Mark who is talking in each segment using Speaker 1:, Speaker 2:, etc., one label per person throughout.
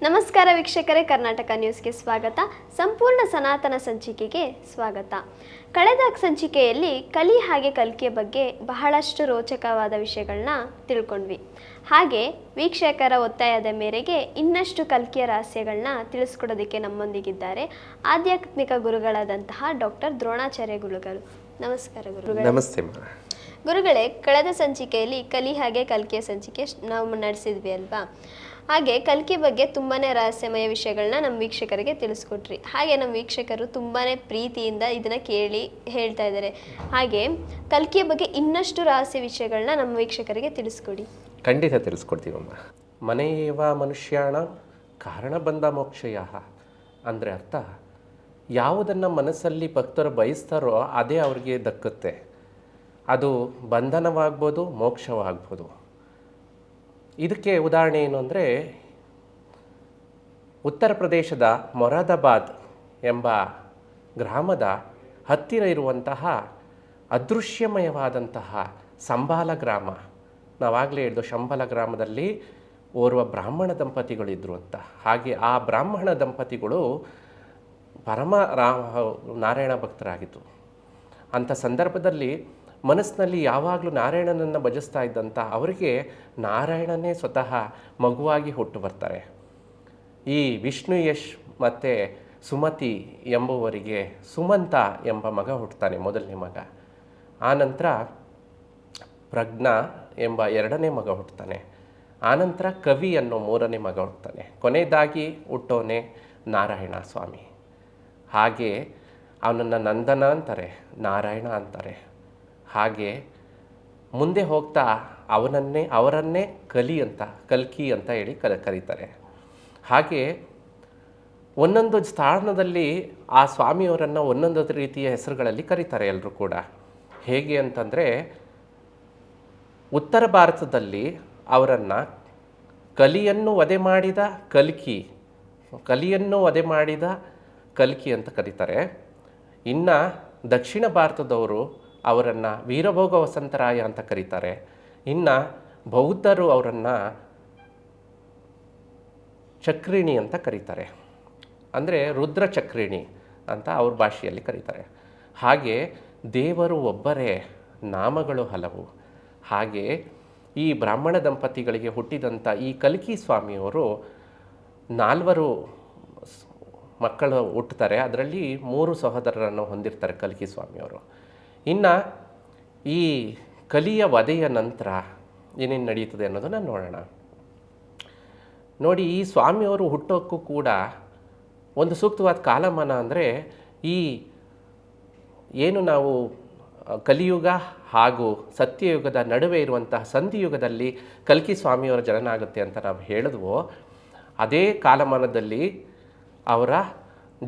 Speaker 1: ನಮಸ್ಕಾರ ವೀಕ್ಷಕರೇ ಕರ್ನಾಟಕ ನ್ಯೂಸ್ಗೆ ಸ್ವಾಗತ. ಸಂಪೂರ್ಣ ಸನಾತನ ಸಂಚಿಕೆಗೆ ಸ್ವಾಗತ. ಕಳೆದ ಸಂಚಿಕೆಯಲ್ಲಿ ಕಲಿ ಹಾಗೆ ಕಲಿಕೆ ಬಗ್ಗೆ ಬಹಳಷ್ಟು ರೋಚಕವಾದ ವಿಷಯಗಳನ್ನ ತಿಳ್ಕೊಂಡ್ವಿ. ಹಾಗೆ ವೀಕ್ಷಕರ ಒತ್ತಾಯದ ಮೇರೆಗೆ ಇನ್ನಷ್ಟು ಕಲಿಕೆಯ ರಹಸ್ಯಗಳನ್ನ ತಿಳಿಸ್ಕೊಡೋದಕ್ಕೆ ನಮ್ಮೊಂದಿಗಿದ್ದಾರೆ ಆಧ್ಯಾತ್ಮಿಕ ಗುರುಗಳಾದಂತಹ ಡಾಕ್ಟರ್ ದ್ರೋಣಾಚಾರ್ಯ ಗುರುಗಳು. ನಮಸ್ಕಾರ ಗುರುಗಳು.
Speaker 2: ನಮಸ್ತೆ
Speaker 1: ಗುರುಗಳೇ ಕಳೆದ ಸಂಚಿಕೆಯಲ್ಲಿ ಕಲಿ ಹಾಗೆ ಕಲ್ಕಿಯ ಸಂಚಿಕೆ ನಾವು ನಡೆಸಿದ್ವಿ ಅಲ್ವಾ? ಹಾಗೆ ಕಲ್ಕಿ ಬಗ್ಗೆ ತುಂಬಾ ರಹಸ್ಯಮಯ ವಿಷಯಗಳನ್ನ ನಮ್ಮ ವೀಕ್ಷಕರಿಗೆ ತಿಳಿಸ್ಕೊಟ್ರಿ. ಹಾಗೆ ನಮ್ಮ ವೀಕ್ಷಕರು ತುಂಬಾ ಪ್ರೀತಿಯಿಂದ ಇದನ್ನ ಕೇಳಿ ಹೇಳ್ತಾ ಇದ್ದಾರೆ. ಹಾಗೆ ಕಲ್ಕಿಯ ಬಗ್ಗೆ ಇನ್ನಷ್ಟು ರಹಸ್ಯ ವಿಷಯಗಳನ್ನ ನಮ್ಮ ವೀಕ್ಷಕರಿಗೆ ತಿಳಿಸ್ಕೊಡಿ.
Speaker 2: ಖಂಡಿತ ತಿಳಿಸ್ಕೊಡ್ತೀವಮ್ಮ. ಮನೆಯವ ಮನುಷ್ಯಾಣ ಕಾರಣ ಬಂದ ಮೋಕ್ಷಯ. ಅಂದರೆ ಅರ್ಥ, ಯಾವುದನ್ನು ಮನಸ್ಸಲ್ಲಿ ಭಕ್ತರು ಬಯಸ್ತಾರೋ ಅದೇ ಅವ್ರಿಗೆ ದಕ್ಕುತ್ತೆ. ಅದು ಬಂಧನವಾಗ್ಬೋದು, ಮೋಕ್ಷವಾಗ್ಬೋದು. ಇದಕ್ಕೆ ಉದಾಹರಣೆ ಏನು ಅಂದರೆ ಉತ್ತರ ಪ್ರದೇಶದ ಮೊರಾದಾಬಾದ್ ಎಂಬ ಗ್ರಾಮದ ಹತ್ತಿರ ಇರುವಂತಹ ಅದೃಶ್ಯಮಯವಾದಂತಹ ಸಂಬಾಲ ಗ್ರಾಮ. ನಾವಾಗಲೇ ಹೇಳಿದ್ದು ಶಂಬಲ ಗ್ರಾಮದಲ್ಲಿ ಓರ್ವ ಬ್ರಾಹ್ಮಣ ದಂಪತಿಗಳಿದ್ರು ಅಂತ. ಹಾಗೆ ಆ ಬ್ರಾಹ್ಮಣ ದಂಪತಿಗಳು ಪರಮ ರಾ ನಾರಾಯಣ ಭಕ್ತರಾಗಿತ್ತು ಅಂಥ ಸಂದರ್ಭದಲ್ಲಿ ಮನಸ್ಸಿನಲ್ಲಿ ಯಾವಾಗಲೂ ನಾರಾಯಣನನ್ನು ಭಜಿಸ್ತಾ ಇದ್ದಂಥ ಅವರಿಗೆ ನಾರಾಯಣನೇ ಸ್ವತಃ ಮಗುವಾಗಿ ಹುಟ್ಟು ಬರ್ತಾರೆ. ಈ ವಿಷ್ಣು ಯಶ್ ಮತ್ತು ಸುಮತಿ ಎಂಬುವರಿಗೆ ಸುಮಂತ ಎಂಬ ಮಗ ಹುಟ್ಟುತ್ತಾನೆ, ಮೊದಲನೇ ಮಗ. ಆನಂತರ ಪ್ರಜ್ಞಾ ಎಂಬ ಎರಡನೇ ಮಗ ಹುಟ್ಟುತ್ತಾನೆ. ಆನಂತರ ಕವಿ ಅನ್ನೋ ಮೂರನೇ ಮಗ ಹುಟ್ಟುತ್ತಾನೆ. ಕೊನೆಯದಾಗಿ ಹುಟ್ಟೋನೆ ನಾರಾಯಣ ಸ್ವಾಮಿ. ಹಾಗೆ ಅವನನ್ನು ನಂದನ ಅಂತಾರೆ, ನಾರಾಯಣ ಅಂತಾರೆ. ಹಾಗೆ ಮುಂದೆ ಹೋಗ್ತಾ ಅವನನ್ನೇ, ಅವರನ್ನೇ ಕಲಿ ಅಂತ, ಕಲ್ಕಿ ಅಂತ ಹೇಳಿ ಕಲ ಕರೀತಾರೆ. ಹಾಗೆ ಒಂದೊಂದು ಸ್ಥಾನದಲ್ಲಿ ಆ ಸ್ವಾಮಿಯವರನ್ನು ಒಂದೊಂದು ರೀತಿಯ ಹೆಸರುಗಳಲ್ಲಿ ಕರೀತಾರೆ ಎಲ್ಲರೂ ಕೂಡ. ಹೇಗೆ ಅಂತಂದರೆ ಉತ್ತರ ಭಾರತದಲ್ಲಿ ಅವರನ್ನು ಕಲಿಯನ್ನು ವಧೆ ಮಾಡಿದ ಕಲ್ಕಿ, ಕಲಿಯನ್ನು ವಧೆ ಮಾಡಿದ ಕಲ್ಕಿ ಅಂತ ಕರೀತಾರೆ. ಇನ್ನು ದಕ್ಷಿಣ ಭಾರತದವರು ಅವರನ್ನು ವೀರಭೋಗ ವಸಂತರಾಯ ಅಂತ ಕರೀತಾರೆ. ಇನ್ನು ಬೌದ್ಧರು ಅವರನ್ನು ಚಕ್ರಿಣಿ ಅಂತ ಕರೀತಾರೆ. ಅಂದರೆ ರುದ್ರ ಚಕ್ರಿಣಿ ಅಂತ ಅವ್ರ ಭಾಷೆಯಲ್ಲಿ ಕರೀತಾರೆ. ಹಾಗೆ ದೇವರು ಒಬ್ಬರೇ, ನಾಮಗಳು ಹಲವು. ಹಾಗೆ ಈ ಬ್ರಾಹ್ಮಣ ದಂಪತಿಗಳಿಗೆ ಹುಟ್ಟಿದಂಥ ಈ ಕಲ್ಕಿ ಸ್ವಾಮಿಯವರು ನಾಲ್ವರು ಮಕ್ಕಳು ಹುಟ್ಟುತ್ತಾರೆ. ಅದರಲ್ಲಿ ಮೂರು ಸಹೋದರರನ್ನು ಹೊಂದಿರ್ತಾರೆ ಕಲ್ಕಿ ಸ್ವಾಮಿಯವರು. ಇನ್ನು ಈ ಕಲಿಯ ವಧೆಯ ನಂತರ ಏನೇನು ನಡೆಯುತ್ತದೆ ಅನ್ನೋದನ್ನು ನೋಡೋಣ. ನೋಡಿ, ಈ ಸ್ವಾಮಿಯವರು ಹುಟ್ಟೋಕ್ಕೂ ಕೂಡ ಒಂದು ಸೂಕ್ತವಾದ ಕಾಲಮಾನ ಅಂದರೆ ಈ ಏನು ನಾವು ಕಲಿಯುಗ ಹಾಗೂ ಸತ್ಯಯುಗದ ನಡುವೆ ಇರುವಂತಹ ಸಂಧಿಯುಗದಲ್ಲಿ ಕಲ್ಕಿ ಸ್ವಾಮಿಯವರ ಜನನ ಆಗುತ್ತೆ ಅಂತ ನಾವು ಹೇಳಿದ್ವೋ, ಅದೇ ಕಾಲಮಾನದಲ್ಲಿ ಅವರ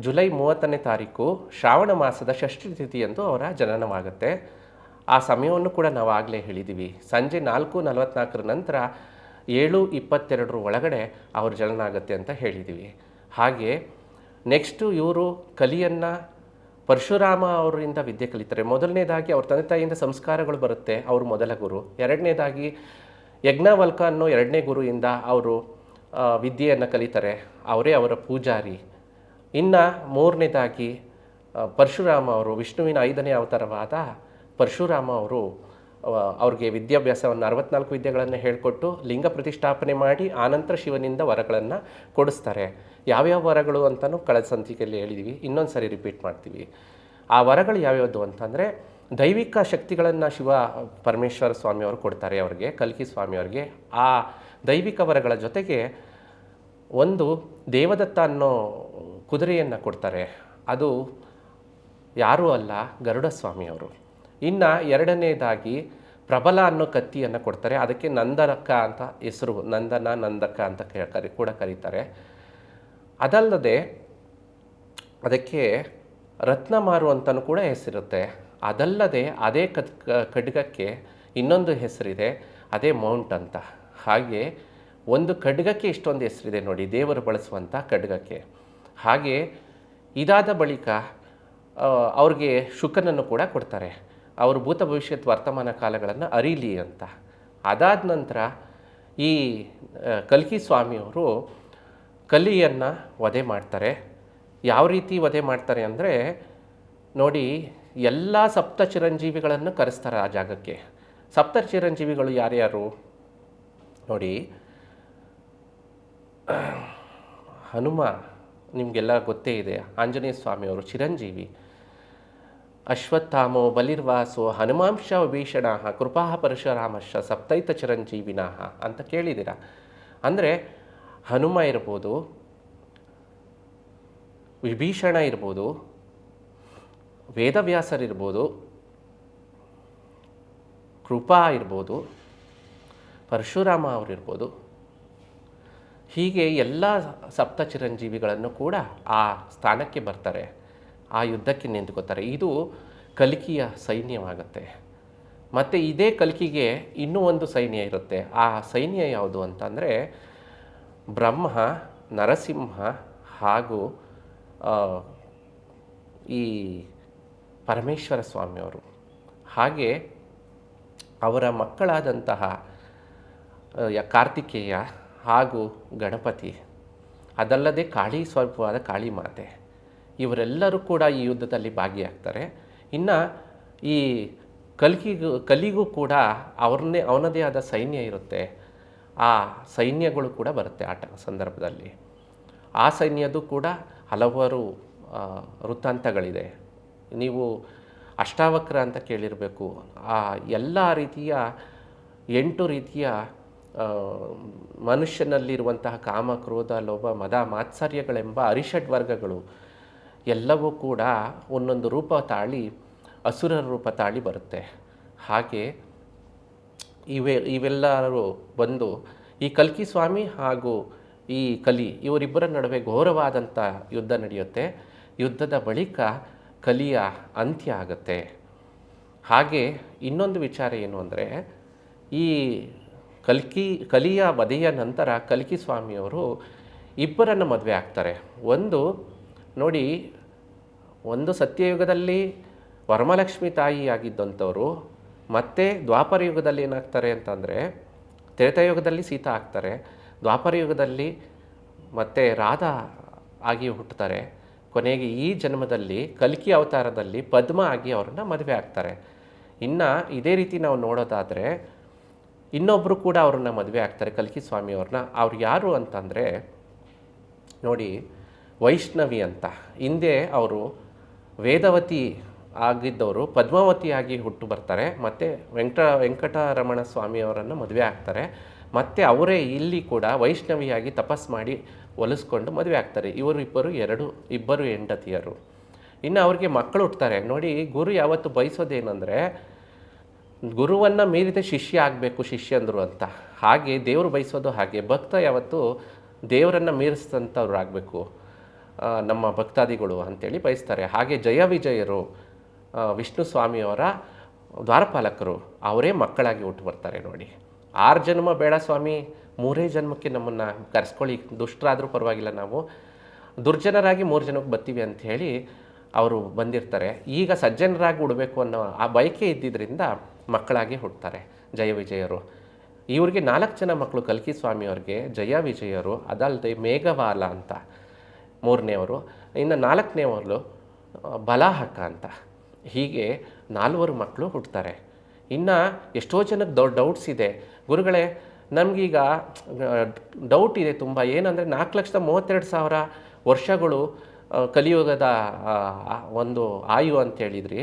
Speaker 2: ಜುಲೈ ಮೂವತ್ತನೇ ತಾರೀಕು ಶ್ರಾವಣ ಮಾಸದ ಷಷ್ಠಿ ತಿಥಿಯಂದು ಅವರ ಜನನವಾಗುತ್ತೆ. ಆ ಸಮಯವನ್ನು ಕೂಡ ನಾವು ಆಗಲೇ ಹೇಳಿದ್ದೀವಿ ಸಂಜೆ ನಾಲ್ಕು ನಲವತ್ನಾಲ್ಕರ ನಂತರ ಏಳು ಇಪ್ಪತ್ತೆರಡರ ಒಳಗಡೆ ಅವ್ರ ಜನನ ಆಗುತ್ತೆ ಅಂತ ಹೇಳಿದ್ದೀವಿ ಹಾಗೆ ನೆಕ್ಸ್ಟು ಇವರು ಕಲಿಯನ್ನು ಪರಶುರಾಮ ಅವರಿಂದ ವಿದ್ಯೆ ಕಲಿತಾರೆ. ಮೊದಲನೇದಾಗಿ ಅವ್ರ ತಂದೆ ತಾಯಿಯಿಂದ ಸಂಸ್ಕಾರಗಳು ಬರುತ್ತೆ, ಅವರು ಮೊದಲ ಗುರು. ಎರಡನೇದಾಗಿ ಯಜ್ಞವಲ್ಕ ಅನ್ನೋ ಎರಡನೇ ಗುರುವಿಂದ ಅವರು ವಿದ್ಯೆಯನ್ನು ಕಲಿತಾರೆ. ಅವರೇ ಅವರ ಪೂಜಾರಿ. ಇನ್ನು ಮೂರನೇದಾಗಿ ಪರಶುರಾಮ ಅವರು, ವಿಷ್ಣುವಿನ ಐದನೇ ಅವತಾರವಾದ ಪರಶುರಾಮ ಅವರು ಅವ್ರಿಗೆ ವಿದ್ಯಾಭ್ಯಾಸವನ್ನು ಅರವತ್ನಾಲ್ಕು ವಿದ್ಯೆಗಳನ್ನು ಹೇಳಿಕೊಟ್ಟು ಲಿಂಗ ಪ್ರತಿಷ್ಠಾಪನೆ ಮಾಡಿ ಆನಂತರ ಶಿವನಿಂದ ವರಗಳನ್ನು ಕೊಡಿಸ್ತಾರೆ. ಯಾವ್ಯಾವ ವರಗಳು ಅಂತಲೂ ಕಳೆದ ಸಂತಿಕೆಯಲ್ಲಿ ಹೇಳಿದ್ದೀವಿ ಇನ್ನೊಂದು ಸರಿ ರಿಪೀಟ್ ಮಾಡ್ತೀವಿ. ಆ ವರಗಳು ಯಾವ್ಯಾವುದು ಅಂತಂದರೆ, ದೈವಿಕ ಶಕ್ತಿಗಳನ್ನು ಶಿವ ಪರಮೇಶ್ವರ ಸ್ವಾಮಿಯವರು ಕೊಡ್ತಾರೆ ಅವರಿಗೆ, ಕಲ್ಕಿ ಸ್ವಾಮಿಯವರಿಗೆ ಆ ದೈವಿಕ ವರಗಳ ಜೊತೆಗೆ ಒಂದು ದೇವದತ್ತ ಅನ್ನೋ ಕುದುರೆಯನ್ನು ಕೊಡ್ತಾರೆ. ಅದು ಯಾರೂ ಅಲ್ಲ ಗರುಡ ಸ್ವಾಮಿಯವರು ಇನ್ನು ಎರಡನೇದಾಗಿ ಪ್ರಬಲ ಅನ್ನೋ ಕತ್ತಿಯನ್ನು ಕೊಡ್ತಾರೆ. ಅದಕ್ಕೆ ನಂದನಕ್ಕ ಅಂತ ಹೆಸರು, ನಂದನ, ನಂದಕ ಅಂತ ಕರಿ, ಕೂಡ ಕರೀತಾರೆ. ಅದಲ್ಲದೆ ಅದಕ್ಕೆ ರತ್ನಮಾರು ಅಂತಲೂ ಕೂಡ ಹೆಸರಿರುತ್ತೆ. ಅದಲ್ಲದೆ ಅದೇ ಕತ್ ಖಡ್ಗಕ್ಕೆ ಇನ್ನೊಂದು ಹೆಸರಿದೆ, ಅದೇ ಮೌಂಟ್ ಅಂತ. ಹಾಗೆ ಒಂದು ಖಡ್ಗಕ್ಕೆ ಇಷ್ಟೊಂದು ಹೆಸರಿದೆ ನೋಡಿ, ದೇವರು ಬಳಸುವಂಥ ಖಡ್ಗಕ್ಕೆ. ಹಾಗೆ ಇದಾದ ಬಳಿಕ ಅವ್ರಿಗೆ ಶುಕನನ್ನು ಕೂಡ ಕೊಡ್ತಾರೆ. ಅವರು ಭೂತ ಭವಿಷ್ಯತ್ ವರ್ತಮಾನ ಕಾಲಗಳನ್ನು ಅರಿಲಿ ಅಂತ. ಅದಾದ ನಂತರ ಈ ಕಲ್ಕಿ ಸ್ವಾಮಿಯವರು ಕಲಿಯನ್ನು ವಧೆ ಮಾಡ್ತಾರೆ. ಯಾವ ರೀತಿ ವಧೆ ಮಾಡ್ತಾರೆ ಅಂದರೆ, ನೋಡಿ, ಎಲ್ಲ ಸಪ್ತ ಚಿರಂಜೀವಿಗಳನ್ನು ಕರೆಸ್ತಾರೆ ಆ ಜಾಗಕ್ಕೆ. ಸಪ್ತ ಚಿರಂಜೀವಿಗಳು ಯಾರ್ಯಾರು? ನೋಡಿ, ಹನುಮ ನಿಮಗೆಲ್ಲ ಗೊತ್ತೇ ಇದೆ. ಆಂಜನೇಯ ಸ್ವಾಮಿಯವರು ಚಿರಂಜೀವಿ. ಅಶ್ವತ್ಥಾಮೋ ಬಲಿರ್ವಾಸೋ ಹನುಮಾಂಶ ವಿಭೀಷಣ ಕೃಪಾ ಪರಶುರಾಮಶ ಸಪ್ತೈತ ಚಿರಂಜೀವಿನಃ ಅಂತ ಕೇಳಿದಿರ ಅಂದರೆ ಹನುಮ ಇರ್ಬೋದು, ವಿಭೀಷಣ ಇರ್ಬೋದು ವೇದವ್ಯಾಸರಿರ್ಬೋದು ಕೃಪಾ ಇರ್ಬೋದು, ಪರಶುರಾಮ ಅವರಿರ್ಬೋದು ಹೀಗೆ ಎಲ್ಲ ಸಪ್ತ ಚಿರಂಜೀವಿಗಳನ್ನು ಕೂಡ ಆ ಸ್ಥಾನಕ್ಕೆ ಬರ್ತಾರೆ, ಆ ಯುದ್ಧಕ್ಕೆ ನಿಂತ್ಕೋತಾರೆ. ಇದು ಕಲಿಕೆಯ ಸೈನ್ಯವಾಗುತ್ತೆ. ಮತ್ತು ಇದೇ ಕಲ್ಕಿಗೆ ಇನ್ನೂ ಒಂದು ಸೈನ್ಯ ಇರುತ್ತೆ. ಆ ಸೈನ್ಯ ಯಾವುದು ಅಂತಂದರೆ ಬ್ರಹ್ಮ, ನರಸಿಂಹ ಹಾಗೂ ಈ ಪರಮೇಶ್ವರ ಸ್ವಾಮಿಯವರು ಹಾಗೆ ಅವರ ಮಕ್ಕಳಾದಂತಹ ಕಾರ್ತಿಕೇಯ ಹಾಗೂ ಗಣಪತಿ. ಅದಲ್ಲದೆ ಕಾಳಿ ಸ್ವರೂಪವಾದ ಕಾಳಿ ಮಾತೆ. ಇವರೆಲ್ಲರೂ ಕೂಡ ಈ ಯುದ್ಧದಲ್ಲಿ ಭಾಗಿಯಾಗ್ತಾರೆ. ಇನ್ನು ಈ ಕಲ್ಕಿಗೂ, ಕಲಿಗೂ ಕೂಡ ಅವ್ರನ್ನೇ, ಅವನದೇ ಆದ ಸೈನ್ಯ ಇರುತ್ತೆ. ಆ ಸೈನ್ಯಗಳು ಕೂಡ ಬರುತ್ತೆ ಆಟ ಸಂದರ್ಭದಲ್ಲಿ. ಆ ಸೈನ್ಯದು ಕೂಡ ಹಲವಾರು ವೃತ್ತಾಂತಗಳಿದೆ. ನೀವು ಅಷ್ಟಾವಕ್ರ ಅಂತ ಕೇಳಿರಬೇಕು. ಆ ಎಲ್ಲ ರೀತಿಯ, ಎಂಟು ರೀತಿಯ ಮನುಷ್ಯನಲ್ಲಿರುವಂತಹ ಕಾಮ, ಕ್ರೋಧ, ಲೋಭ, ಮದ, ಮಾತ್ಸರ್ಯಗಳೆಂಬ ಅರಿಷಡ್ ವರ್ಗಗಳು ಎಲ್ಲವೂ ಕೂಡ ಒಂದೊಂದು ರೂಪ ತಾಳಿ ಅಸುರರ ರೂಪ ತಾಳಿ ಬರುತ್ತೆ. ಹಾಗೆ ಇವೆ, ಇವೆಲ್ಲರೂ ಬಂದು ಈ ಕಲ್ಕಿ ಸ್ವಾಮಿ ಹಾಗೂ ಈ ಕಲಿ ಇವರಿಬ್ಬರ ನಡುವೆ ಘೋರವಾದಂಥ ಯುದ್ಧ ನಡೆಯುತ್ತೆ. ಯುದ್ಧದ ಬಳಿಕ ಕಲಿಯ ಅಂತ್ಯ ಆಗುತ್ತೆ. ಹಾಗೆ ಇನ್ನೊಂದು ವಿಚಾರ ಏನು ಅಂದರೆ ಈ ಕಲ್ಕಿ, ಕಲಿಯ ವಧೆಯ ನಂತರ ಕಲ್ಕಿ ಸ್ವಾಮಿಯವರು ಇಬ್ಬರನ್ನು ಮದುವೆ ಆಗ್ತಾರೆ. ಒಂದು, ನೋಡಿ, ಒಂದು ಸತ್ಯಯುಗದಲ್ಲಿ ವರಮಲಕ್ಷ್ಮಿ ತಾಯಿ ಮತ್ತೆ ಮತ್ತು ದ್ವಾಪರ ಯುಗದಲ್ಲಿ ಏನಾಗ್ತಾರೆ ಅಂತಂದರೆ ತ್ರೇತಾಯುಗದಲ್ಲಿ ಸೀತಾ ಆಗ್ತಾರೆ, ದ್ವಾಪರ ಯುಗದಲ್ಲಿ ಮತ್ತು ರಾಧಾ ಆಗಿ ಹುಟ್ಟುತ್ತಾರೆ. ಕೊನೆಗೆ ಈ ಜನ್ಮದಲ್ಲಿ ಕಲ್ಕಿ ಅವತಾರದಲ್ಲಿ ಪದ್ಮ ಆಗಿ ಅವರನ್ನು ಮದುವೆ ಆಗ್ತಾರೆ. ಇನ್ನು ಇದೇ ರೀತಿ ನಾವು ನೋಡೋದಾದರೆ ಇನ್ನೊಬ್ಬರು ಕೂಡ ಅವ್ರನ್ನ ಮದುವೆ ಆಗ್ತಾರೆ ಕಲ್ಕಿ ಸ್ವಾಮಿಯವ್ರನ್ನ ಅವ್ರು ಯಾರು ಅಂತಂದರೆ, ನೋಡಿ, ವೈಷ್ಣವಿ ಅಂತ. ಹಿಂದೆ ಅವರು ವೇದವತಿ ಆಗಿದ್ದವರು ಪದ್ಮಾವತಿಯಾಗಿ ಹುಟ್ಟು ಬರ್ತಾರೆ, ಮತ್ತು ವೆಂಕಟ, ವೆಂಕಟರಮಣ ಸ್ವಾಮಿಯವರನ್ನು ಮದುವೆ ಆಗ್ತಾರೆ. ಮತ್ತು ಅವರೇ ಇಲ್ಲಿ ಕೂಡ ವೈಷ್ಣವಿಯಾಗಿ ತಪಸ್ ಮಾಡಿ ಒಲಿಸ್ಕೊಂಡು ಮದುವೆ ಆಗ್ತಾರೆ. ಇವರು ಇಬ್ಬರು ಎರಡು, ಇಬ್ಬರು ಹೆಂಡತಿಯರು. ಇನ್ನು ಅವ್ರಿಗೆ ಮಕ್ಕಳು ಹುಟ್ಟುತ್ತಾರೆ ನೋಡಿ, ಗುರು ಯಾವತ್ತು ಬಯಸೋದೇನೆಂದರೆ ಗುರುವನ್ನು ಮೀರಿದ ಶಿಷ್ಯ ಆಗಬೇಕು ಶಿಷ್ಯಂದರು ಅಂತ. ಹಾಗೆ ದೇವರು ಬಯಸೋದು ಹಾಗೆ. ಭಕ್ತ ಯಾವತ್ತು ದೇವರನ್ನು ಮೀರಿಸಿದಂಥವ್ರು ಆಗಬೇಕು ನಮ್ಮ ಭಕ್ತಾದಿಗಳು ಅಂತೇಳಿ ಬಯಸ್ತಾರೆ. ಹಾಗೆ ಜಯ ವಿಜಯರು ವಿಷ್ಣು ಸ್ವಾಮಿಯವರ ದ್ವಾರಪಾಲಕರು ಅವರೇ ಮಕ್ಕಳಾಗಿ ಹುಟ್ಟು ಬರ್ತಾರೆ ನೋಡಿ. ಆರು ಜನ್ಮ ಬೇಡ ಸ್ವಾಮಿ, ಮೂರೇ ಜನ್ಮಕ್ಕೆ ನಮ್ಮನ್ನು ಕರೆಸ್ಕೊಳ್ಳಿ. ದುಷ್ಟರಾದರೂ ಪರವಾಗಿಲ್ಲ ನಾವು. ದುರ್ಜನರಾಗಿ ಮೂರು ಜನಕ್ಕೆ ಬರ್ತೀವಿ ಅಂತ ಹೇಳಿ ಅವರು ಬಂದಿರ್ತಾರೆ. ಈಗ ಸಜ್ಜನರಾಗಿ ಉಡಬೇಕು ಅನ್ನೋ ಆ ಬಯಕೆ ಇದ್ದಿದ್ದರಿಂದ ಮಕ್ಕಳಾಗಿ ಹುಟ್ಟುತ್ತಾರೆ ಜಯ ವಿಜಯರು. ಇವ್ರಿಗೆ ನಾಲ್ಕು ಜನ ಮಕ್ಕಳು ಕಲ್ಕಿ ಸ್ವಾಮಿಯವ್ರಿಗೆ ಜಯ ವಿಜಯರು ಅದಲ್ಲದೆ ಮೇಘವಾಲ ಅಂತ ಮೂರನೇವರು ಇನ್ನು ನಾಲ್ಕನೇವರು ಬಲಾಹಕ ಅಂತ. ಹೀಗೆ ನಾಲ್ವರು ಮಕ್ಕಳು ಹುಟ್ಟುತ್ತಾರೆ ಇನ್ನು ಎಷ್ಟೋ ಜನಕ್ಕೆ ದೊಡ್ಡ ಡೌಟ್ಸ್ ಇದೆ. ಗುರುಗಳೇ, ನಮಗೀಗ ಡೌಟ್ ಇದೆ ತುಂಬ. ಏನಂದರೆ ನಾಲ್ಕು ಲಕ್ಷದ ಮೂವತ್ತೆರಡು ಸಾವಿರ ವರ್ಷಗಳು ಕಲಿಯುಗದ ಒಂದು ಆಯು ಅಂತ ಹೇಳಿದ್ರಿ.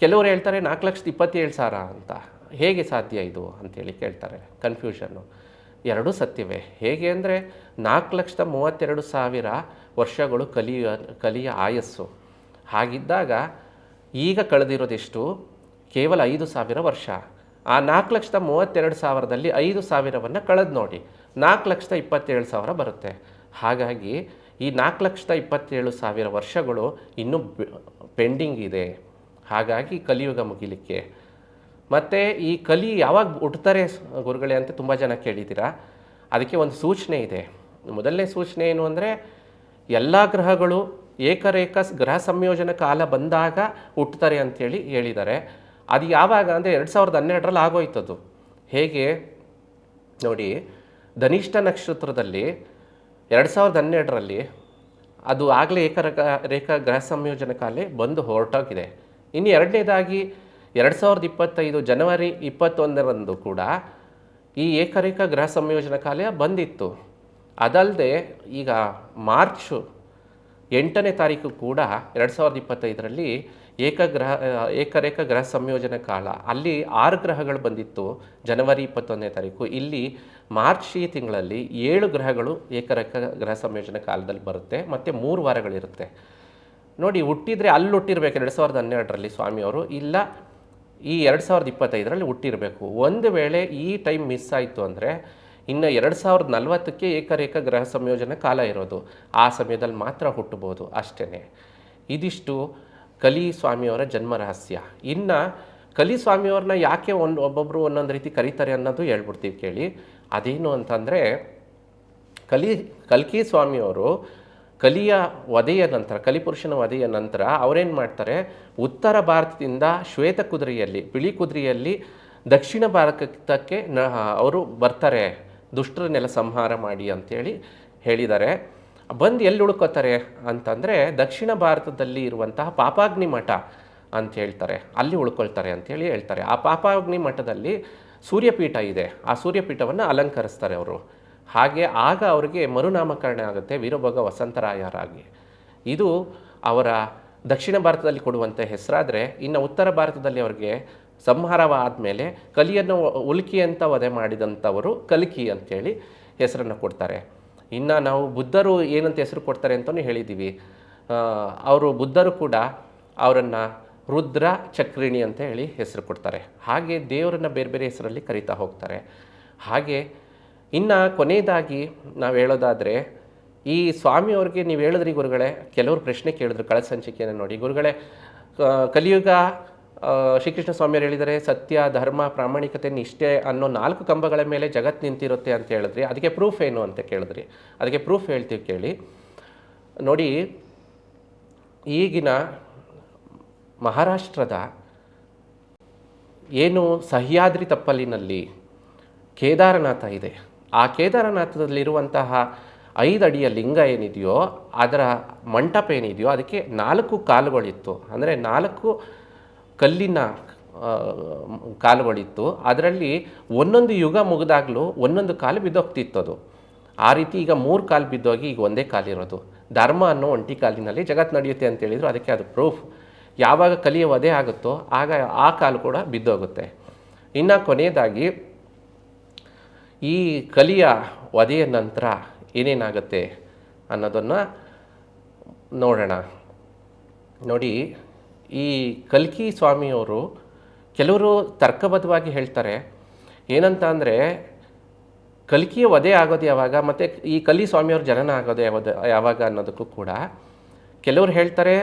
Speaker 2: ಕೆಲವರು ಹೇಳ್ತಾರೆ ನಾಲ್ಕು ಲಕ್ಷದ ಇಪ್ಪತ್ತೇಳು ಸಾವಿರ ಅಂತ. ಹೇಗೆ ಸಾಧ್ಯ ಇದು ಅಂತೇಳಿ ಕೇಳ್ತಾರೆ ಕನ್ಫ್ಯೂಷನ್ನು ಎರಡೂ ಸತ್ಯವೇ. ಹೇಗೆ ಅಂದರೆ ನಾಲ್ಕು ಲಕ್ಷದ ಮೂವತ್ತೆರಡು ಸಾವಿರ ವರ್ಷಗಳು ಕಲಿಯ ಕಲಿಯ ಆಯಸ್ಸು. ಹಾಗಿದ್ದಾಗ ಈಗ ಕಳೆದಿರೋದೆಷ್ಟು? ಕೇವಲ ಐದು ಸಾವಿರ ವರ್ಷ. ಆ ನಾಲ್ಕು ಲಕ್ಷದ ಮೂವತ್ತೆರಡು ಸಾವಿರದಲ್ಲಿ ಐದು ಸಾವಿರವನ್ನು ಕಳೆದು ನೋಡಿ. ನಾಲ್ಕು ಲಕ್ಷದ ಇಪ್ಪತ್ತೇಳು ಸಾವಿರ ಬರುತ್ತೆ. ಹಾಗಾಗಿ ಈ ನಾಲ್ಕು ಲಕ್ಷದ ಇಪ್ಪತ್ತೇಳು ಸಾವಿರ ವರ್ಷಗಳು ಇನ್ನೂ ಪೆಂಡಿಂಗ್ ಇದೆ. ಹಾಗಾಗಿ ಕಲಿಯುಗ ಮುಗಿಲಿಕ್ಕೆ. ಮತ್ತು ಈ ಕಲಿ ಯಾವಾಗ ಹುಟ್ಟುತ್ತಾರೆ ಗುರುಗಳೇ ಅಂತ ತುಂಬ ಜನ ಕೇಳಿದ್ದೀರಾ? ಅದಕ್ಕೆ ಒಂದು ಸೂಚನೆ ಇದೆ. ಮೊದಲನೇ ಸೂಚನೆ ಏನು ಅಂದರೆ, ಎಲ್ಲ ಗ್ರಹಗಳು ಏಕರೇಖ ಗ್ರಹ ಸಂಯೋಜನ ಕಾಲ ಬಂದಾಗ ಹುಟ್ಟುತ್ತಾರೆ ಅಂಥೇಳಿ ಹೇಳಿದ್ದಾರೆ. ಅದು ಯಾವಾಗ ಅಂದರೆ ಎರಡು ಸಾವಿರದ ಹನ್ನೆರಡರಲ್ಲಿ ಆಗೋಯ್ತದು ಹೇಗೆ? ನೋಡಿ, ಧನಿಷ್ಠ ನಕ್ಷತ್ರದಲ್ಲಿ ಎರಡು ಸಾವಿರದ ಹನ್ನೆರಡರಲ್ಲಿ ಅದು ಆಗಲೇ ಏಕರೇಖ ರೇಖಾ ಗ್ರಹ ಸಂಯೋಜನ ಕಾಲೇ ಬಂದು ಹೊರಟೋಗಿದೆ. ಇನ್ನು ಎರಡನೇದಾಗಿ ಎರಡು ಸಾವಿರದ ಇಪ್ಪತ್ತೈದು ಜನವರಿ ಇಪ್ಪತ್ತೊಂದರಂದು ಕೂಡ ಈ ಏಕರೇಕ ಗೃಹ ಸಂಯೋಜನ ಕಾಲ ಬಂದಿತ್ತು. ಅದಲ್ಲದೆ ಈಗ ಮಾರ್ಚು ಎಂಟನೇ ತಾರೀಕು ಕೂಡ ಎರಡು ಸಾವಿರದ ಇಪ್ಪತ್ತೈದರಲ್ಲಿ ಏಕಗ್ರಹ ಏಕರೇಖ ಗ್ರಹ ಸಂಯೋಜನೆ ಕಾಲ. ಅಲ್ಲಿ ಆರು ಗ್ರಹಗಳು ಬಂದಿತ್ತು ಜನವರಿ ಇಪ್ಪತ್ತೊಂದನೇ ತಾರೀಕು. ಇಲ್ಲಿ ಮಾರ್ಚ್ ಈ ತಿಂಗಳಲ್ಲಿ ಏಳು ಗ್ರಹಗಳು ಏಕರೇಖ ಗ್ರಹ ಸಂಯೋಜನೆ ಕಾಲದಲ್ಲಿ ಬರುತ್ತೆ. ಮತ್ತು ಮೂರು ವಾರಗಳಿರುತ್ತೆ. ನೋಡಿ, ಹುಟ್ಟಿದರೆ ಅಲ್ಲಿ ಹುಟ್ಟಿರ್ಬೇಕು, ಎರಡು ಸಾವಿರದ ಹನ್ನೆರಡರಲ್ಲಿ ಸ್ವಾಮಿಯವರು ಇಲ್ಲ, ಈ ಎರಡು ಸಾವಿರದ ಇಪ್ಪತ್ತೈದರಲ್ಲಿ ಹುಟ್ಟಿರಬೇಕು. ಒಂದು ವೇಳೆ ಈ ಟೈಮ್ ಮಿಸ್ ಆಯಿತು ಅಂದರೆ, ಇನ್ನು ಎರಡು ಸಾವಿರದ ನಲವತ್ತಕ್ಕೆ ಏಕರೇಕ ಗ್ರಹ ಸಂಯೋಜನೆ ಕಾಲ ಇರೋದು. ಆ ಸಮಯದಲ್ಲಿ ಮಾತ್ರ ಹುಟ್ಟಬೋದು ಅಷ್ಟೇ ಇದಿಷ್ಟು ಕಲಿ ಸ್ವಾಮಿಯವರ ಜನ್ಮ ರಹಸ್ಯ. ಇನ್ನು ಕಲಿ ಸ್ವಾಮಿಯವ್ರನ್ನ ಯಾಕೆ ಒಂದು ಒಬ್ಬೊಬ್ಬರು ಒಂದೊಂದು ರೀತಿ ಕರೀತಾರೆ ಅನ್ನೋದು ಹೇಳ್ಬಿಡ್ತೀವಿ ಕೇಳಿ. ಅದೇನು ಅಂತಂದರೆ, ಕಲಿ, ಕಲ್ಕಿ ಸ್ವಾಮಿಯವರು ಕಲಿಯ ವಧೆಯ ನಂತರ, ಕಲಿಪುರುಷನ ವಧೆಯ ನಂತರ ಅವರೇನು ಮಾಡ್ತಾರೆ? ಉತ್ತರ ಭಾರತದಿಂದ ಶ್ವೇತ ಕುದುರೆಯಲ್ಲಿ, ಬಿಳಿ ಕುದುರೆಯಲ್ಲಿ ದಕ್ಷಿಣ ಭಾರತಕ್ಕೆ ನ, ಅವರು ಬರ್ತಾರೆ. ದುಷ್ಟರನ್ನೆಲ್ಲ ಸಂಹಾರ ಮಾಡಿ ಅಂತೇಳಿ ಹೇಳಿದ್ದಾರೆ. ಬಂದು ಎಲ್ಲಿ ಉಳ್ಕೋತಾರೆ ಅಂತಂದರೆ ದಕ್ಷಿಣ ಭಾರತದಲ್ಲಿ ಇರುವಂತಹ ಪಾಪಾಗ್ನಿ ಮಠ ಅಂತ ಹೇಳ್ತಾರೆ. ಅಲ್ಲಿ ಉಳ್ಕೊಳ್ತಾರೆ ಅಂತೇಳಿ ಹೇಳ್ತಾರೆ. ಆ ಪಾಪಾಗ್ನಿ ಮಠದಲ್ಲಿ ಸೂರ್ಯಪೀಠ ಇದೆ. ಆ ಸೂರ್ಯಪೀಠವನ್ನು ಅಲಂಕರಿಸ್ತಾರೆ ಅವರು. ಹಾಗೆ ಆಗ ಅವರಿಗೆ ಮರುನಾಮಕರಣ ಆಗುತ್ತೆ ವೀರಭೋಗ ವಸಂತರಾಯರಾಗಿ. ಇದು ಅವರ ದಕ್ಷಿಣ ಭಾರತದಲ್ಲಿ ಕೊಡುವಂಥ ಹೆಸರಾದರೆ, ಇನ್ನು ಉತ್ತರ ಭಾರತದಲ್ಲಿ ಅವರಿಗೆ ಸಂಹಾರವಾದಮೇಲೆ ಕಲಿಯನ್ನು ಉಲ್ಕಿ ಅಂತ ವಧೆ ಮಾಡಿದಂಥವರು ಕಲಿಕಿ ಅಂತೇಳಿ ಹೆಸರನ್ನು ಕೊಡ್ತಾರೆ. ಇನ್ನು ನಾವು ಬುದ್ಧರು ಏನಂತ ಹೆಸರು ಕೊಡ್ತಾರೆ ಅಂತಲೂ ಹೇಳಿದ್ದೀವಿ. ಅವರು ಬುದ್ಧರು ಕೂಡ ಅವರನ್ನು ರುದ್ರ ಚಕ್ರಿಣಿ ಅಂತ ಹೇಳಿ ಹೆಸರು ಕೊಡ್ತಾರೆ. ಹಾಗೆ ದೇವರನ್ನು ಬೇರೆ ಬೇರೆ ಹೆಸರಲ್ಲಿ ಕರೀತಾ ಹೋಗ್ತಾರೆ. ಹಾಗೆ ಇನ್ನು ಕೊನೆಯದಾಗಿ ನಾವು ಹೇಳೋದಾದರೆ, ಈ ಸ್ವಾಮಿಯವ್ರಿಗೆ ನೀವು ಹೇಳಿದ್ರಿ ಗುರುಗಳೇ, ಕೆಲವರು ಪ್ರಶ್ನೆ ಕೇಳಿದ್ರು ಕಳೆದ ಸಂಚಿಕೆಯನ್ನು ನೋಡಿ. ಗುರುಗಳೇ ಕಲಿಯುಗ ಶ್ರೀಕೃಷ್ಣ ಸ್ವಾಮಿಯವರು ಹೇಳಿದರೆ, ಸತ್ಯ, ಧರ್ಮ, ಪ್ರಾಮಾಣಿಕತೆ ನಿಷ್ಠೆ ಅನ್ನೋ ನಾಲ್ಕು ಕಂಬಗಳ ಮೇಲೆ ಜಗತ್ತು ನಿಂತಿರುತ್ತೆ ಅಂತ ಹೇಳಿದ್ರಿ. ಅದಕ್ಕೆ ಪ್ರೂಫ್ ಏನು ಅಂತ ಕೇಳಿದ್ರಿ. ಅದಕ್ಕೆ ಪ್ರೂಫ್ ಹೇಳ್ತೀವಿ ಕೇಳಿ. ನೋಡಿ, ಈಗಿನ ಮಹಾರಾಷ್ಟ್ರದ ಏನು ಸಹ್ಯಾದ್ರಿ ತಪ್ಪಲಿನಲ್ಲಿ ಕೇದಾರನಾಥ ಇದೆ. ಆ ಕೇದಾರನಾಥದಲ್ಲಿರುವಂತಹ ಐದು ಅಡಿಯ ಲಿಂಗ ಏನಿದೆಯೋ, ಅದರ ಮಂಟಪ ಏನಿದೆಯೋ, ಅದಕ್ಕೆ ನಾಲ್ಕು ಕಾಲುಗಳಿತ್ತು. ಅಂದರೆ ನಾಲ್ಕು ಕಲ್ಲಿನ ಕಾಲುಗಳಿತ್ತು. ಅದರಲ್ಲಿ ಒಂದೊಂದು ಯುಗ ಮುಗಿದಾಗಲೂ ಒಂದೊಂದು ಕಾಲು ಬಿದ್ದೋಗ್ತಿತ್ತು ಅದು. ಆ ರೀತಿ ಈಗ ಮೂರು ಕಾಲು ಬಿದ್ದೋಗಿ ಈಗ ಒಂದೇ ಕಾಲಿರೋದು. ಧರ್ಮ ಅನ್ನೋ ಒಂಟಿ ಕಾಲಿನಲ್ಲಿ ಜಗತ್ತು ನಡೆಯುತ್ತೆ ಅಂತ ಹೇಳಿದ್ರು, ಅದಕ್ಕೆ ಅದು ಪ್ರೂಫ್ ಯಾವಾಗ ಕಲಿಯ ಆಗುತ್ತೋ, ಆಗ ಆ ಕಾಲು ಕೂಡ ಬಿದ್ದೋಗುತ್ತೆ. ಇನ್ನು ಕೊನೆಯದಾಗಿ ಈ ಕಲಿಯ ವಧೆಯ ನಂತರ ಏನೇನಾಗುತ್ತೆ ಅನ್ನೋದನ್ನು ನೋಡೋಣ. ನೋಡಿ, ಈ ಕಲ್ಕಿ ಸ್ವಾಮಿಯವರು ಕೆಲವರು ತರ್ಕಬದ್ಧವಾಗಿ ಹೇಳ್ತಾರೆ. ಏನಂತ ಅಂದರೆ ಕಲ್ಕಿಯ ವಧೆ ಆಗೋದು ಯಾವಾಗ, ಮತ್ತು ಈ ಕಲಿ ಸ್ವಾಮಿಯವ್ರ ಜನನ ಆಗೋದು ಯಾವಾಗ ಯಾವಾಗ ಅನ್ನೋದಕ್ಕೂ ಕೂಡ ಕೆಲವರು ಹೇಳ್ತಾರೆ,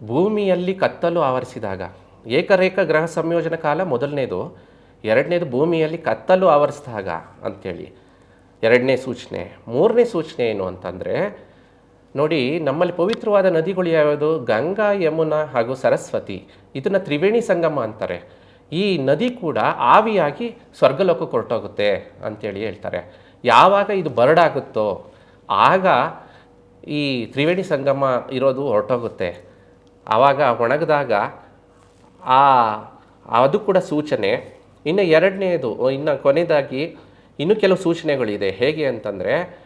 Speaker 2: ಭೂಮಿಯಲ್ಲಿ ಕತ್ತಲು ಆವರಿಸಿದಾಗ, ಏಕರೇಕ ಗ್ರಹ ಸಂಯೋಜನ ಕಾಲ ಮೊದಲನೇದು ಎರಡನೇದು ಭೂಮಿಯಲ್ಲಿ ಕತ್ತಲು ಆವರಿಸಿದಾಗ ಅಂಥೇಳಿ ಎರಡನೇ ಸೂಚನೆ. ಮೂರನೇ ಸೂಚನೆ ಏನು ಅಂತಂದರೆ, ನೋಡಿ, ನಮ್ಮಲ್ಲಿ ಪವಿತ್ರವಾದ ನದಿಗಳು ಯಾವುದು ಗಂಗಾ, ಯಮುನಾ ಹಾಗೂ ಸರಸ್ವತಿ. ಇದನ್ನು ತ್ರಿವೇಣಿ ಸಂಗಮ ಅಂತಾರೆ. ಈ ನದಿ ಕೂಡ ಆವಿಯಾಗಿ ಸ್ವರ್ಗಲೋಕಕ್ಕೆ ಹೊರಟೋಗುತ್ತೆ ಅಂತೇಳಿ ಹೇಳ್ತಾರೆ. ಯಾವಾಗ ಇದು ಬರಡಾಗುತ್ತೋ, ಆಗ ಈ ತ್ರಿವೇಣಿ ಸಂಗಮ ಇರೋದು ಹೊರಟೋಗುತ್ತೆ. ಆವಾಗ ಒಣಗಿದಾಗ ಆ, ಅದು ಕೂಡ ಸೂಚನೆ. ಇನ್ನು ಎರಡನೇದು ಇನ್ನು ಕೊನೆಯದಾಗಿ ಇನ್ನೂ ಕೆಲವು ಸೂಚನೆಗಳಿದೆ. ಹೇಗೆ ಅಂತಂದರೆ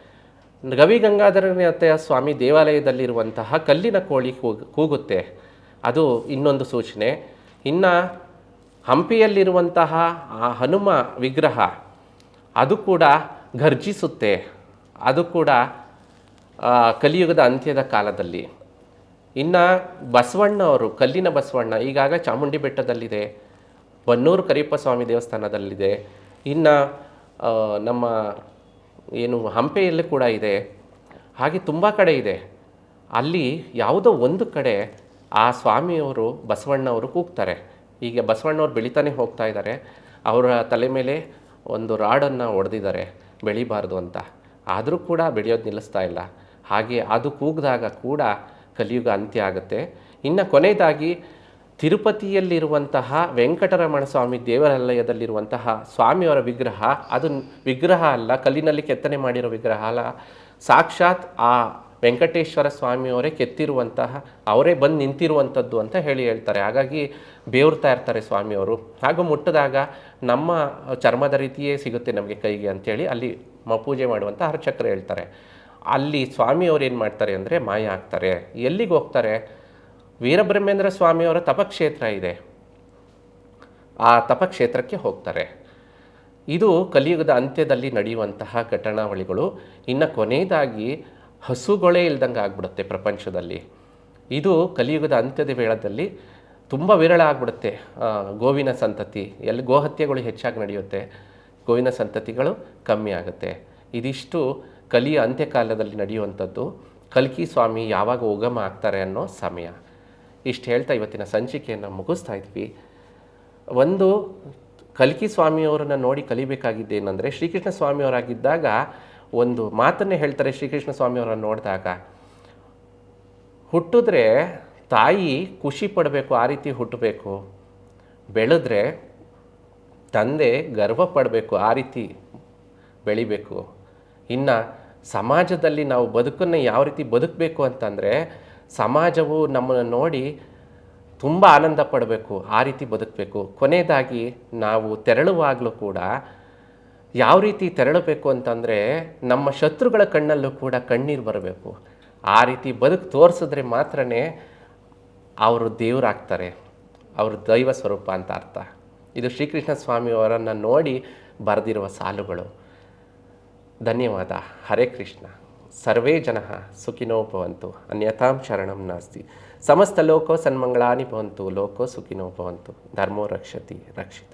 Speaker 2: ಗವಿ ಗಂಗಾಧರನಾಥ ಸ್ವಾಮಿ ದೇವಾಲಯದಲ್ಲಿರುವಂತಹ ಕಲ್ಲಿನ ಕೋಳಿ ಕೂಗ್- ಕೂಗುತ್ತೆ. ಅದು ಇನ್ನೊಂದು ಸೂಚನೆ. ಇನ್ನು ಹಂಪಿಯಲ್ಲಿರುವಂತಹ ಆ ಹನುಮ ವಿಗ್ರಹ, ಅದು ಕೂಡ ಘರ್ಜಿಸುತ್ತೆ. ಅದು ಕೂಡ ಕಲಿಯುಗದ ಅಂತ್ಯದ ಕಾಲದಲ್ಲಿ. ಇನ್ನು ಬಸವಣ್ಣ ಅವರು ಕಲ್ಲಿನ ಬಸವಣ್ಣ, ಈಗಾಗ ಚಾಮುಂಡಿ ಬೆಟ್ಟದಲ್ಲಿದೆ. ಬನ್ನೂರು ಕರಿಯಪ್ಪ ಸ್ವಾಮಿ ದೇವಸ್ಥಾನದಲ್ಲಿದೆ. ಇನ್ನು ನಮ್ಮ ಏನು ಹಂಪೆಯಲ್ಲೂ ಕೂಡ ಇದೆ. ಹಾಗೆ ತುಂಬ ಕಡೆ ಇದೆ. ಅಲ್ಲಿ ಯಾವುದೋ ಒಂದು ಕಡೆ ಆ ಸ್ವಾಮಿಯವರು, ಬಸವಣ್ಣವರು ಕೂಗ್ತಾರೆ. ಈಗ ಬಸವಣ್ಣವ್ರು ಬೆಳಿತಾನೆ ಹೋಗ್ತಾ ಇದ್ದಾರೆ. ಅವರ ತಲೆ ಮೇಲೆ ಒಂದು ರಾಡನ್ನು ಒಡೆದಿದ್ದಾರೆ. ಬೆಳಿಬಾರ್ದು ಅಂತ. ಆದರೂ ಕೂಡ ಬೆಳೆಯೋದು ನಿಲ್ಲಿಸ್ತಾ ಇಲ್ಲ. ಹಾಗೆ ಅದು ಕೂಗಿದಾಗ ಕೂಡ ಕಲಿಯುಗ ಅಂತ್ಯ ಆಗುತ್ತೆ. ಇನ್ನು ಕೊನೆಯದಾಗಿ ತಿರುಪತಿಯಲ್ಲಿರುವಂತಹ ವೆಂಕಟರಮಣ ಸ್ವಾಮಿ ದೇವಾಲಯದಲ್ಲಿರುವಂತಹ ಸ್ವಾಮಿಯವರ ವಿಗ್ರಹ, ಅದು ವಿಗ್ರಹ ಅಲ್ಲ, ಕಲ್ಲಿನಲ್ಲಿ ಕೆತ್ತನೆ ಮಾಡಿರೋ ವಿಗ್ರಹ ಅಲ್ಲ. ಸಾಕ್ಷಾತ್ ಆ ವೆಂಕಟೇಶ್ವರ ಸ್ವಾಮಿಯವರೇ ಕೆತ್ತಿರುವಂತಹ, ಅವರೇ ಬಂದು ನಿಂತಿರುವಂಥದ್ದು ಅಂತ ಹೇಳಿ ಹೇಳ್ತಾರೆ. ಹಾಗಾಗಿ ಬೇವ್ರ್ತಾ ಇರ್ತಾರೆ ಸ್ವಾಮಿಯವರು. ಹಾಗೂ ಮುಟ್ಟಿದಾಗ ನಮ್ಮ ಚರ್ಮದ ರೀತಿಯೇ ಸಿಗುತ್ತೆ ನಮಗೆ ಕೈಗೆ ಅಂಥೇಳಿ ಅಲ್ಲಿ ಮ ಪೂಜೆ ಮಾಡುವಂಥ ಹರಚಕ್ರ ಹೇಳ್ತಾರೆ. ಅಲ್ಲಿ ಸ್ವಾಮಿಯವರು ಏನು ಮಾಡ್ತಾರೆ ಅಂದರೆ ಮಾಯ ಆಗ್ತಾರೆ. ಎಲ್ಲಿಗೆ ಹೋಗ್ತಾರೆ? ವೀರಬ್ರಹ್ಮೇಂದ್ರ ಸ್ವಾಮಿಯವರ ತಪಕ್ಷೇತ್ರ ಇದೆ. ಆ ತಪಕ್ಷೇತ್ರಕ್ಕೆ ಹೋಗ್ತಾರೆ. ಇದು ಕಲಿಯುಗದ ಅಂತ್ಯದಲ್ಲಿ ನಡೆಯುವಂತಹ ಘಟನಾವಳಿಗಳು. ಇನ್ನು ಕೊನೆಯದಾಗಿ ಹಸುಗಳೇ ಇಲ್ದಂಗೆ ಆಗ್ಬಿಡುತ್ತೆ ಪ್ರಪಂಚದಲ್ಲಿ. ಇದು ಕಲಿಯುಗದ ಅಂತ್ಯದ ವೇಳದಲ್ಲಿ ತುಂಬ ವಿರಳ ಆಗ್ಬಿಡುತ್ತೆ. ಗೋವಿನ ಸಂತತಿ ಎಲ್ಲಿ ಗೋಹತ್ಯೆಗಳು ಹೆಚ್ಚಾಗಿ ನಡೆಯುತ್ತೆ. ಗೋವಿನ ಸಂತತಿಗಳು ಕಮ್ಮಿ ಆಗುತ್ತೆ. ಇದಿಷ್ಟು ಕಲಿಯ ಅಂತ್ಯಕಾಲದಲ್ಲಿ ನಡೆಯುವಂಥದ್ದು. ಕಲ್ಕಿ ಸ್ವಾಮಿ ಯಾವಾಗ ಉಗಮ ಆಗ್ತಾರೆ ಅನ್ನೋ ಸಮಯ. ಇಷ್ಟು ಹೇಳ್ತಾ ಇವತ್ತಿನ ಸಂಚಿಕೆಯನ್ನು ಮುಗಿಸ್ತಾ ಇದ್ವಿ. ಒಂದು ಕಲ್ಕಿ ಸ್ವಾಮಿಯವರನ್ನು ನೋಡಿ ಕಲಿಬೇಕಾಗಿದ್ದೇನೆಂದರೆ ಶ್ರೀಕೃಷ್ಣ ಸ್ವಾಮಿಯವರಾಗಿದ್ದಾಗ ಒಂದು ಮಾತನ್ನೇ ಹೇಳ್ತಾರೆ ಶ್ರೀಕೃಷ್ಣ ಸ್ವಾಮಿಯವರನ್ನು ನೋಡಿದಾಗ. ಹುಟ್ಟಿದ್ರೆ ತಾಯಿ ಖುಷಿ ಪಡಬೇಕು, ಆ ರೀತಿ ಹುಟ್ಟಬೇಕು. ಬೆಳೆದ್ರೆ ತಂದೆ ಗರ್ವ ಪಡಬೇಕು, ಆ ರೀತಿ ಬೆಳಿಬೇಕು. ಇನ್ನು ಸಮಾಜದಲ್ಲಿ ನಾವು ಬದುಕನ್ನು ಯಾವ ರೀತಿ ಬದುಕಬೇಕು ಅಂತಂದರೆ ಸಮಾಜವು ನಮ್ಮನ್ನು ನೋಡಿ ತುಂಬ ಆನಂದ ಪಡಬೇಕು, ಆ ರೀತಿ ಬದುಕಬೇಕು. ಕೊನೆಯದಾಗಿ ನಾವು ತೆರಳುವಾಗಲೂ ಕೂಡ ಯಾವ ರೀತಿ ತೆರಳಬೇಕು ಅಂತಂದರೆ ನಮ್ಮ ಶತ್ರುಗಳ ಕಣ್ಣಲ್ಲೂ ಕೂಡ ಕಣ್ಣೀರು ಬರಬೇಕು. ಆ ರೀತಿ ಬದುಕು ತೋರಿಸಿದ್ರೆ ಮಾತ್ರ ಅವರು ದೇವರಾಗ್ತಾರೆ, ಅವರು ದೈವ ಸ್ವರೂಪ ಅಂತ ಅರ್ಥ. ಇದು ಶ್ರೀಕೃಷ್ಣ ಸ್ವಾಮಿಯವರನ್ನು ನೋಡಿ ಬರೆದಿರುವ ಸಾಲುಗಳು. ಧನ್ಯವಾದ. ಹರೇ ಕೃಷ್ಣ. ಸರ್ವೇ ಜನ ಸುಖಿನೋ ಅನ್ಯಥಾಂ ಶರಣಂ ನಾಸ್ತಿ. ಸಮಸ್ತ ಲೋಕೋ ಸನ್ಮಂಗಳಾನಿ ಭವಂತು, ಲೋಕೋ ಸುಖಿನೋ ಭವಂತು. ಧರ್ಮೋ ರಕ್ಷತಿ ರಕ್ಷಿತ.